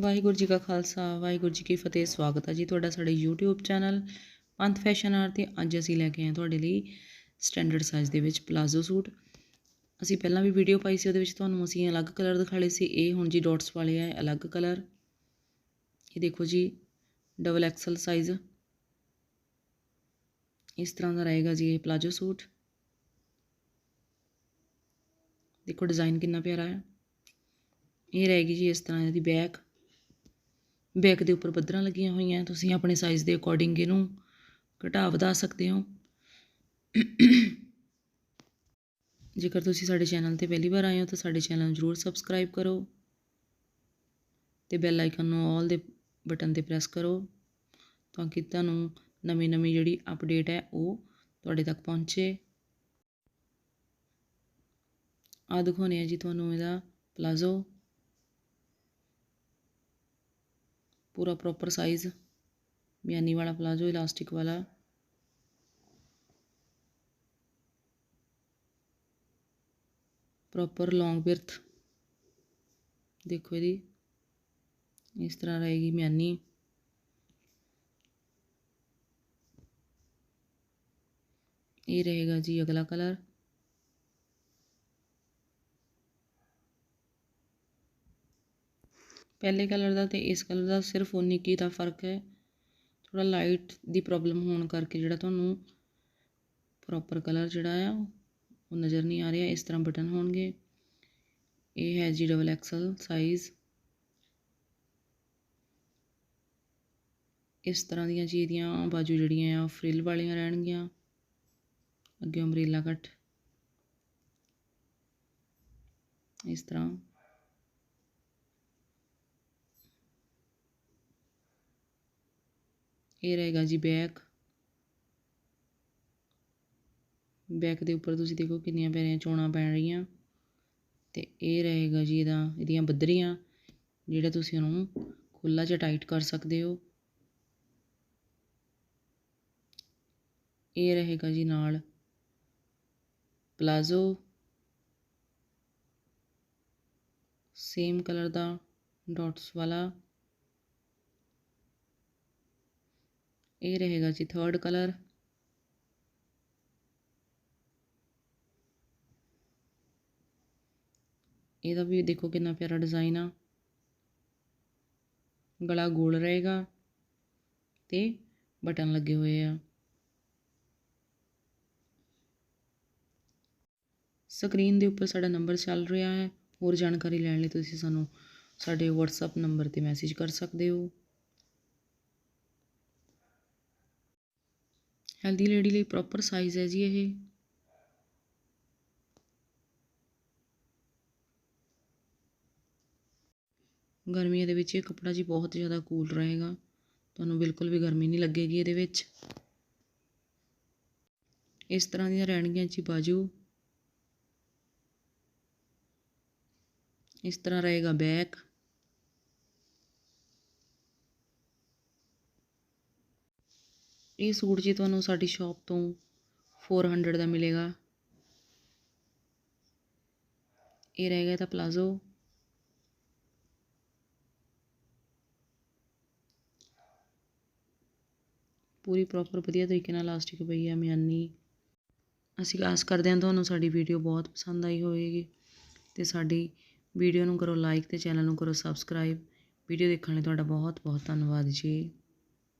ਵਾਹਿਗੁਰੂ ਜੀ ਕਾ ਖਾਲਸਾ, ਵਾਹਿਗੁਰੂ ਜੀ ਕੀ ਫਤਿਹ, ਸਵਾਗਤ ਹੈ ਜੀ ਤੁਹਾਡਾ ਸਾਡੇ YouTube ਚੈਨਲ ਪੰਥ ਫੈਸ਼ਨ ਆਰ ਤੇ ਅੱਜ ਅਸੀਂ ਲੈ ਕੇ ਆਏ ਤੁਹਾਡੇ ਲਈ ਸਟੈਂਡਰਡ ਸਾਈਜ਼ ਦੇ ਵਿੱਚ ਪਲਾਜ਼ੋ ਸੂਟ। ਅਸੀਂ ਪਹਿਲਾਂ ਵੀ ਵੀਡੀਓ ਪਾਈ ਸੀ, ਉਹਦੇ ਵਿੱਚ ਤੁਹਾਨੂੰ ਅਸੀਂ ਅਲੱਗ ਕਲਰ ਦਿਖਾਲੇ ਸੀ, ਇਹ ਹੁਣ ਜੀ ਡਾਟਸ ਵਾਲੇ ਆ, ਅਲੱਗ ਕਲਰ ਇਹ ਦੇਖੋ ਜੀ ਡਬਲ ਐਕਸਲ ਸਾਈਜ਼ ਇਸ ਤਰ੍ਹਾਂ ਦਾ ਰਹੇਗਾ ਜੀ ਇਹ ਪਲਾਜ਼ੋ ਸੂਟ। ਦੇਖੋ ਡਿਜ਼ਾਈਨ ਕਿੰਨਾ ਪਿਆਰਾ ਹੈ ਇਹ ਰਹੇਗੀ ਜੀ ਇਸ ਤਰ੍ਹਾਂ ਇਹਦੀ ਬੈਕ ਬੈਕ ਦੇ ਉੱਪਰ ਪੱਧਰਾਂ ਲੱਗੀਆਂ ਹੋਈਆਂ, ਤੁਸੀਂ ਆਪਣੇ ਸਾਈਜ਼ ਦੇ ਅਕੋਰਡਿੰਗ ਇਹਨੂੰ ਘਟਾ ਵਧਾ ਸਕਦੇ ਹੋ। ਜੇਕਰ ਤੁਸੀਂ ਸਾਡੇ ਚੈਨਲ ਤੇ ਪਹਿਲੀ ਵਾਰ ਆਏ ਹੋ ਤਾਂ ਸਾਡੇ ਚੈਨਲ ਨੂੰ ਜਰੂਰ ਸਬਸਕ੍ਰਾਈਬ ਕਰੋ ਤੇ ਬੈਲ ਆਈਕਨ ਨੂੰ ਆਲ ਦੇ ਬਟਨ ਤੇ ਪ੍ਰੈਸ ਕਰੋ ਤਾਂ ਕਿ ਤੁਹਾਨੂੰ ਨਵੀਂ ਨਵੀਂ ਜਿਹੜੀ ਅਪਡੇਟ ਹੈ ਉਹ ਤੁਹਾਡੇ ਤੱਕ ਪਹੁੰਚੇ। ਆ ਦਿਖਾਉਣੇ ਆ ਜੀ ਤੁਹਾਨੂੰ ਇਹਦਾ ਪਲਾਜ਼ੋ ਪੂਰਾ ਪ੍ਰੋਪਰ ਸਾਈਜ਼ ਮਿਆਨੀ ਵਾਲਾ ਪਲਾਜ਼ੋ ਇਲਾਸਟਿਕ ਵਾਲਾ ਪ੍ਰੋਪਰ ਲੌਂਗ ਬਿਰਥ ਦੇਖੋ ਇਹਦੀ ਇਸ ਤਰ੍ਹਾਂ ਰਹੇਗੀ ਮਿਆਨੀ ਇਹ ਰਹੇਗਾ ਜੀ ਅਗਲਾ ਕਲਰ ਪਹਿਲੇ ਕਲਰ ਦਾ ਤੇ ਇਸ ਕਲਰ ਦਾ ਸਿਰਫ ਉਨੀ ਕੀ ਦਾ ਫ਼ਰਕ ਹੈ। ਥੋੜਾ ਲਾਈਟ ਦੀ ਪ੍ਰੋਬਲਮ ਹੋਣ ਕਰਕੇ ਜਿਹੜਾ ਤੁਹਾਨੂੰ ਪ੍ਰੋਪਰ ਕਲਰ ਜਿਹੜਾ ਆ, ਉਹ ਨਜ਼ਰ ਨਹੀਂ ਆ ਰਿਹਾ, ਇਸ ਤਰ੍ਹਾਂ ਬਟਨ ਹੋਣਗੇ। ਇਹ ਹੈ ਜੀ ਡਬਲ ਐਕਸਲ ਸਾਈਜ਼ ਇਸ ਤਰ੍ਹਾਂ ਦੀਆਂ ਜੀ ਦੀਆਂ ਬਾਜੂ ਜਿਹੜੀਆਂ ਆ ਫ੍ਰਿਲ ਵਾਲੀਆਂ ਰਹਿਣਗੀਆਂ। ਅੱਗੇ ਅੰਬ੍ਰੇਲਾ ਕੱਟ ਇਸ ਤਰ੍ਹਾਂ ਇਹ ਰਹੇਗਾ ਜੀ ਬੈਕ ਬੈਕ ਦੇ ਉੱਪਰ ਤੁਸੀਂ ਦੇਖੋ ਕਿੰਨੀਆਂ ਪਿਆਰੀਆਂ ਚੋਣਾਂ ਪੈਣ ਰਹੀਆਂ। ਤੇ ਇਹ ਰਹੇਗਾ ਜੀ ਇਹਦਾ, ਇਹਦੀਆਂ ਬੱਦਰੀਆਂ, ਜਿਹੜਾ ਤੁਸੀਂ ਉਹਨੂੰ ਖੁੱਲਾ ਜਿਹਾ ਟਾਈਟ ਕਰ ਸਕਦੇ ਹੋ। ਇਹ ਰਹੇਗਾ ਜੀ ਨਾਲ। ਪਲਾਜ਼ੋ ਸੇਮ ਕਲਰ ਦਾ ਡਾਟਸ ਵਾਲਾ। ਇਹ ਰਹੇਗਾ ਜੀ ਥਰਡ ਕਲਰ ਇਹਦਾ ਵੀ ਦੇਖੋ ਕਿੰਨਾ ਪਿਆਰਾ ਡਿਜ਼ਾਈਨ ਆ। ਗਲਾ ਗੋਲ ਰਹੇਗਾ ਤੇ ਬਟਨ ਲੱਗੇ ਹੋਏ ਆ। ਸਕਰੀਨ ਦੇ ਉੱਪਰ ਸਾਡਾ ਨੰਬਰ ਚੱਲ ਰਿਹਾ ਹੈ। ਹੋਰ ਜਾਣਕਾਰੀ ਲੈਣ ਲਈ ਤੁਸੀਂ ਸਾਨੂੰ ਸਾਡੇ WhatsApp ਨੰਬਰ ਤੇ ਮੈਸੇਜ ਕਰ ਸਕਦੇ ਹੋ। ਹੈਲਦੀ ਲੇਡੀ ਲਈ ਪ੍ਰੋਪਰ ਸਾਈਜ਼ ਹੈ ਜੀ ਇਹ। ਗਰਮੀਆਂ ਦੇ ਵਿੱਚ ਇਹ ਕੱਪੜਾ ਜੀ ਬਹੁਤ ਜ਼ਿਆਦਾ ਕੂਲ ਰਹੇਗਾ। ਤੁਹਾਨੂੰ ਬਿਲਕੁਲ ਵੀ ਗਰਮੀ ਨਹੀਂ ਲੱਗੇਗੀ ਇਹਦੇ ਵਿੱਚ। ਇਸ ਤਰ੍ਹਾਂ ਦੀਆਂ ਰਹਿਣਗੀਆਂ ਜੀ ਬਾਜੂ। ਇਸ ਤਰ੍ਹਾਂ ਰਹੇਗਾ ਬੈਕ ਇਹ ਸੂਟ ਜੀ ਤੁਹਾਨੂੰ ਸਾਡੀ ਸ਼ਾਪ ਤੋਂ 400 ਦਾ ਮਿਲੇਗਾ। ਇਹ ਰਹਿ ਗਿਆ ਤਾਂ ਪਲਾਜ਼ੋ ਪੂਰੀ ਪ੍ਰੋਪਰ ਵਧੀਆ ਤਰੀਕੇ ਨਾਲ ਇਲਾਸਟਿਕ ਪਈ ਹੈ ਮਿਆਨੀ। ਅਸੀਂ ਆਸ ਕਰਦੇ ਹਾਂ ਤੁਹਾਨੂੰ ਸਾਡੀ ਵੀਡੀਓ ਬਹੁਤ ਪਸੰਦ ਆਈ ਹੋਵੇਗੀ ਤੇ ਸਾਡੀ ਵੀਡੀਓ ਨੂੰ ਕਰੋ ਲਾਈਕ ਤੇ ਚੈਨਲ ਨੂੰ ਕਰੋ ਸਬਸਕ੍ਰਾਈਬ ਵੀਡੀਓ ਦੇਖਣ ਲਈ ਤੁਹਾਡਾ ਬਹੁਤ ਬਹੁਤ ਧੰਨਵਾਦ ਜੀ।